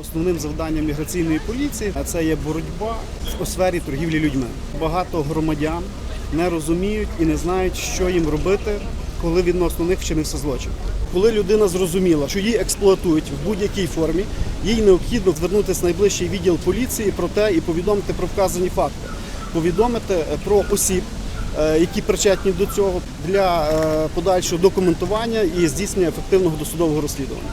Основним завданням міграційної поліції це є боротьба у сфері торгівлі людьми. Багато громадян не розуміють і не знають, що їм робити, коли відносно них вчинився злочин. Коли людина зрозуміла, що її експлуатують в будь-якій формі, їй необхідно звернутися найближчий відділ поліції про те і повідомити про вказані факти, повідомити е, про осіб які причетні до цього для е, подальшого документування і здійснення ефективного досудового розслідування.